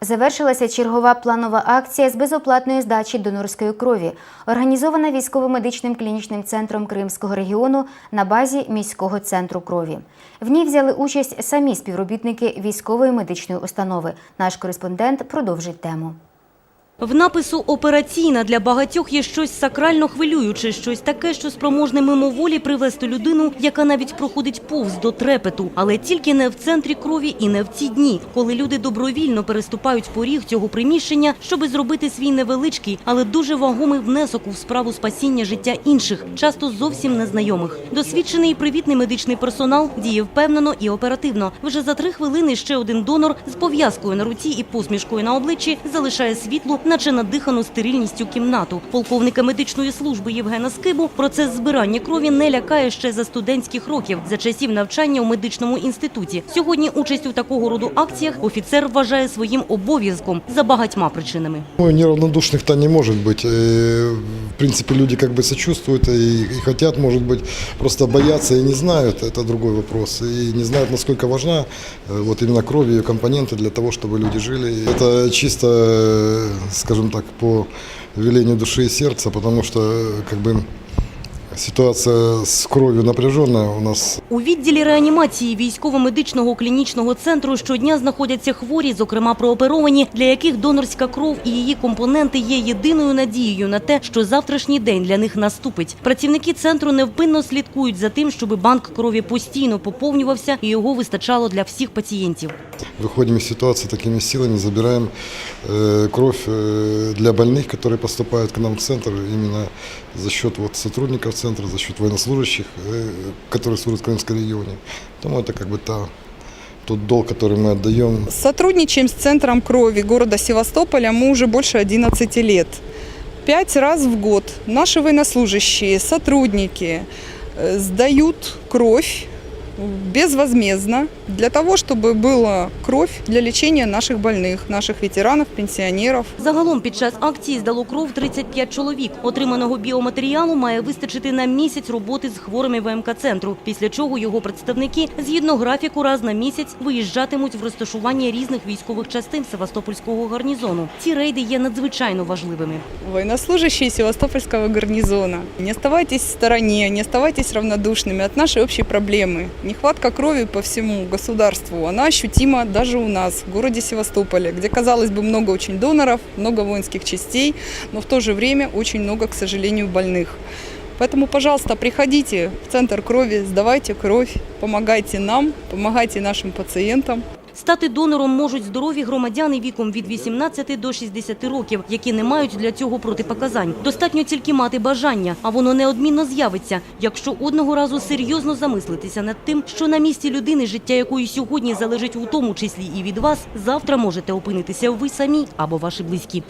Завершилася чергова планова акція з безоплатної здачі донорської крові, організована військово-медичним клінічним центром Кримського регіону на базі міського центру крові. В ній взяли участь самі співробітники військової медичної установи. Наш кореспондент продовжить тему. В напису «операційна» для багатьох є щось сакрально хвилююче, щось таке, що спроможне мимоволі привести людину, яка навіть проходить повз до трепету. Але тільки не в центрі крові і не в ці дні, коли люди добровільно переступають поріг цього приміщення, щоби зробити свій невеличкий, але дуже вагомий внесок у справу спасіння життя інших, часто зовсім незнайомих. Досвідчений і привітний медичний персонал діє впевнено і оперативно. Вже за три хвилини ще один донор з пов'язкою на руці і посмішкою на обличчі залишає світлу, наче надихану стерильністю кімнату. Полковника медичної служби Євгена Скибу процес збирання крові не лякає ще за студентських років, за часів навчання у медичному інституті. Сьогодні участь у такого роду акціях офіцер вважає своїм обов'язком за багатьма причинами. Ну, неравнодушных-то не може быть Э, В принципе, люди как бы сочувствуют и, и хотят, может быть, просто боятся и не знают, это другой вопрос. И не знают, насколько важна э, вот именно кровь, ее компоненты для того, чтобы люди жили. Это чисто, э, скажем так, по велению души и сердца, потому что э, как бы ситуация с кровью напряженная у нас У відділі реанімації військово-медичного клінічного центру щодня знаходяться хворі, зокрема прооперовані, для яких донорська кров і її компоненти є єдиною надією на те, що завтрашній день для них наступить. Працівники центру невпинно слідкують за тим, щоб банк крові постійно поповнювався і його вистачало для всіх пацієнтів. Выходим из ситуации такими силами, забираем э, кровь э, для больных, которые поступают к нам в центр, именно за счет вот, сотрудников центра, за счет военнослужащих, э, которые служат в Крымском регионе. Поэтому это как бы та, тот долг, который мы отдаем Сотрудничаем с Центром крови города Севастополя мы уже больше 11 лет. Пять раз в год наши военнослужащие, сотрудники э, сдают кровь безвозмездно для того, чтобы была кровь для лечения наших больных, наших ветеранов, пенсионеров. Загалом під час акції здало кров 35 чоловік. Отриманого біоматеріалу має вистачити на місяць роботи з хворими ВМК центру. Після чого його представники згідно графіку раз на місяць виїжджатимуть в розташування різних військових частин Севастопольського гарнізону. Ці рейди є надзвичайно важливими. Военнослужащие Севастопольского гарнизона, не оставайтесь в стороне, не оставайтесь равнодушными от нашей общей проблемы. Нехватка крови по всему государству, она ощутима даже у нас, в городе Севастополе, где, казалось бы, много очень доноров, много воинских частей, но в то же время очень много, к сожалению, больных. Поэтому, пожалуйста, приходите в Центр крови, сдавайте кровь, помогайте нам, помогайте нашим пациентам. Стати донором можуть здорові громадяни віком від 18 до 60 років, які не мають для цього протипоказань. Достатньо тільки мати бажання, а воно неодмінно з'явиться, якщо одного разу серйозно замислитися над тим, що на місці людини, життя якої сьогодні залежить у тому числі і від вас, завтра можете опинитися ви самі або ваші близькі.